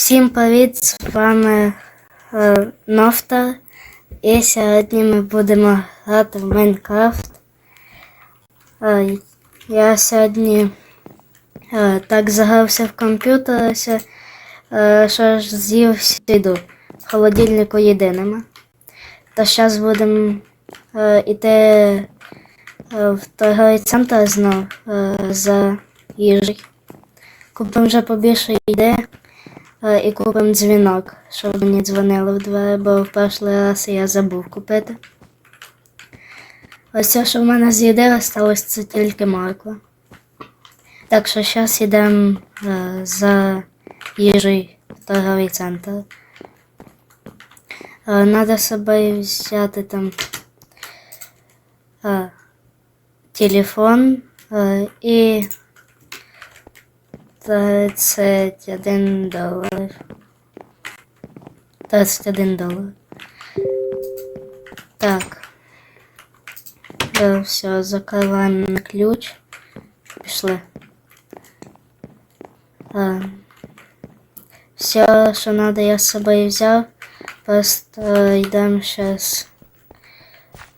Всім привіт, з вами е. І сьогодні ми будемо грати в Майнкрафт. Е, я сьогодні е, так загрався в комп'ютер, е, що ж з'їв всю їду. В холодильнику єдиними. Та зараз будемо йти в торговий центр знов е, за їжею. Купимо вже побільше їди. Е, і купимо дзвінок, щоб мені дзвонили в двері, бо в перший раз я забув купити. Ось все, що в мене з їди осталось, це тільки морква. Так що зараз йдемо е, за їжею в торговий центр. Е, Надо з собою взяти там телефон і 31 долар. 31 долар. Так. Все, закриваємо на ключ. Пішли. Е, Все, що надо, я з собою взяв. Просто йдемо зараз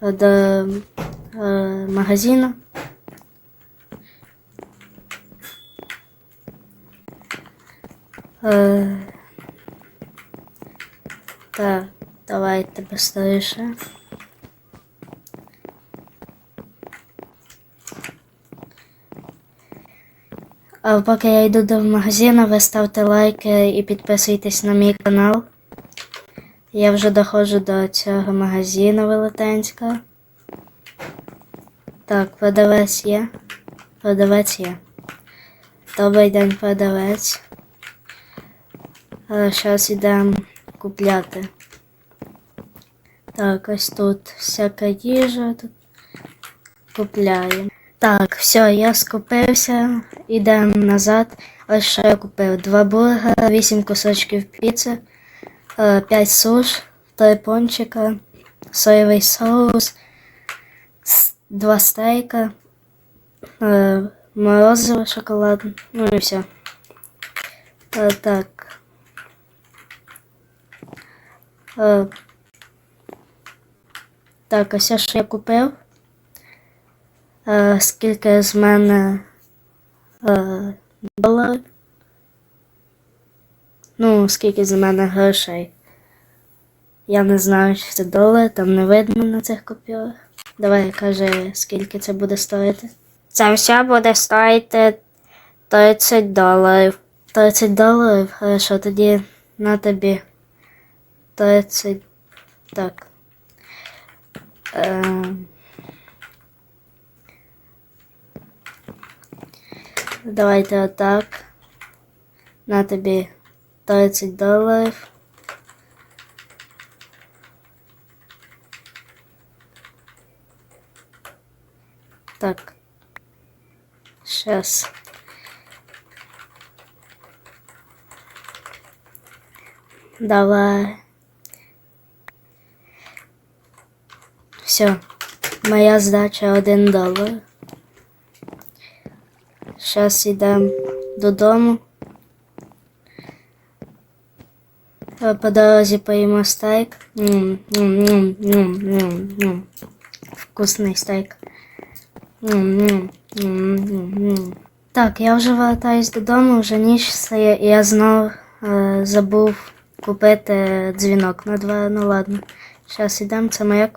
до е, магазину. Е, Так, давайте быстріше. А поки я йду до магазину, ви ставте лайки і підписуйтесь на мій канал. Я вже доходжу до цього магазину велетенського. Так, продавець є. Продавець є. Добрий день, продавець. Зараз йдемо купляти. Так, ось тут всяка їжа тут купляємо. Так, все, я скупився, йдемо назад. Ось що я купив. Два бургера, вісім кусочків піци, е, п'ять суш, три пончика, соєвий соус, два стейка, е, морозиво шоколадне, ну і все. Е, Так. Е, Так, ось що я купив. Е, Скільки з мене е, доларів? Ну, скільки з мене грошей. Я не знаю, чи це долар, там не видно на цих купюрах. Давай кажи, скільки це буде стоїти. Це все буде стоїти 30 доларів. 30 доларів? Хорошо, тоді на тобі 30. Так. Ем. Давайте отак. На тобі 30 доларів. Так. Сейчас. Давай. Все. Моя здача 1 долар. Зараз йдемо додому. Е, По дорозі поїмо стейк. М, м, м, м, м, м. Вкусний стейк. М, м, м, м, м. Так, я вже вертаюсь додому, вже ніч стає, і я знов е, забув купити дзвінок на два. Ну ладно. Зараз йдемо, це моя.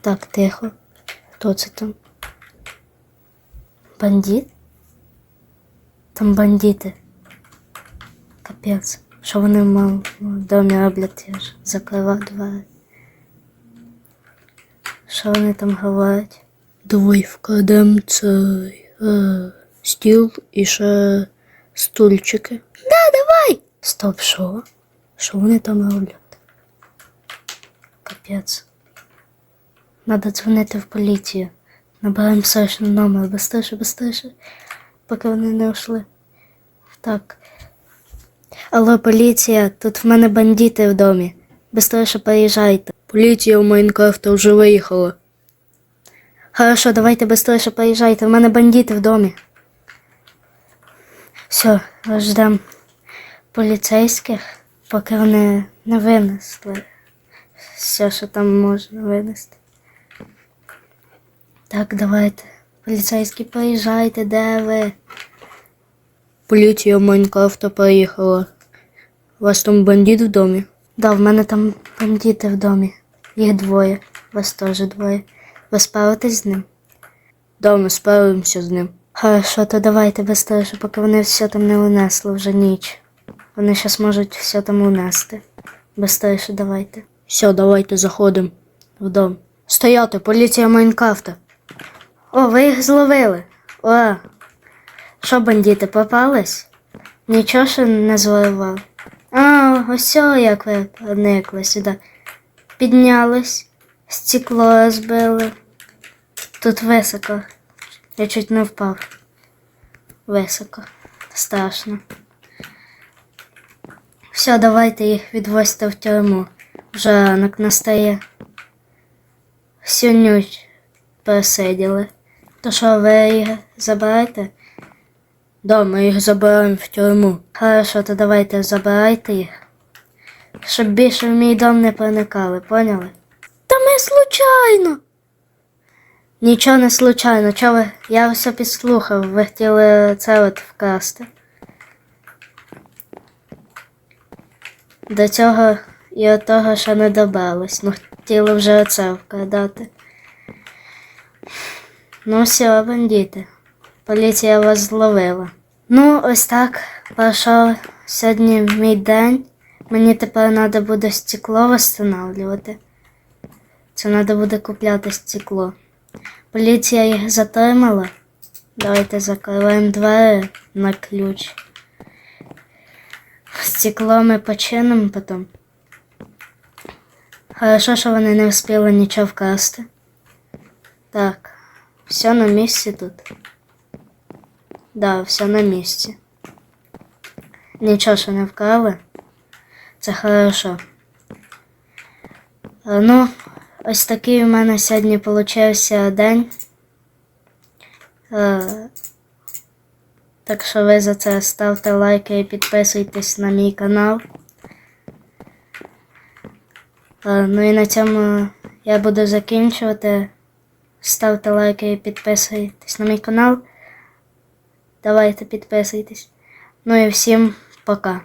Так, тихо. Хто це там? Бандит? Там бандити. Капець. Що вони в домі роблять? Я ж закривав двері. Що вони там говорять? Давай вкладемо цей е, стіл і ще стульчики. Да, давай! Стоп, що? Що вони там роблять? Капець. Надо дзвонити в поліцію. Набираємо срочний номер, быстріше, быстріше, поки вони не ушли. Так. Алло, поліція, тут в мене бандити в домі. Быстріше приїжджайте. Поліція в Майнкрафта вже виїхала. Хорошо, давайте быстріше приїжджайте, в мене бандити в домі. Все, ждем. поліцейських, поки вони не винесли все, що там можна винести. Так, давайте. Поліцейські, приїжджайте, де ви? Поліція Майнкрафта приїхала. У вас там бандит в домі? Да, в мене там бандити в домі. Їх двоє. Вас теж двоє. Ви справитесь з ним? Да, ми справимося з ним. Хорошо, то давайте швидше, поки вони все там не унесли вже ніч. Вони зараз можуть все там унести. Быстріше давайте. Все, давайте заходимо в дом. Стояти, поліція Майнкрафта. О, ви їх зловили. О, що, бандити, попались? Нічого що не зловив. А, ось о, як ви проникли сюди. Піднялись, стекло розбили. Тут високо. Я чуть не впав. Високо. Страшно. Все, давайте їх відвозьте в тюрму. Вже ранок настає. Всю ніч пересиділи. То що, ви їх забираєте? Да, ми їх забираємо в тюрму. Хорошо, то давайте забирайте їх. Щоб більше в мій дом не проникали, поняли? Та ми случайно. Нічого не случайно, чого? Я все підслухав, ви хотіли це от вкрасти. До цього і от того, що не добралось. Ну, хотіли вже оце вкрадати. Ну, все, бандити. Поліція вас зловила. Ну, ось так. Пройшов сьогодні мій день. Мені тепер треба буде стекло встановлювати. Це треба буде купляти стекло. Поліція їх затримала. Давайте закриваємо двері на ключ. Стекло ми починимо потім. Хорошо, що вони не встигли нічого вкрасти. Так, все на місці тут. Да, все на місці. Нічого що не вкрали. Це хорошо. Ну, ось такий у мене сьогодні получився день. Так що ви за це ставте лайки і підписуйтесь на мій канал. Ну і на цьому я буду закінчувати. Ставте лайки і підписуйтесь на мій канал. Давайте підписуйтесь. Ну і всім пока.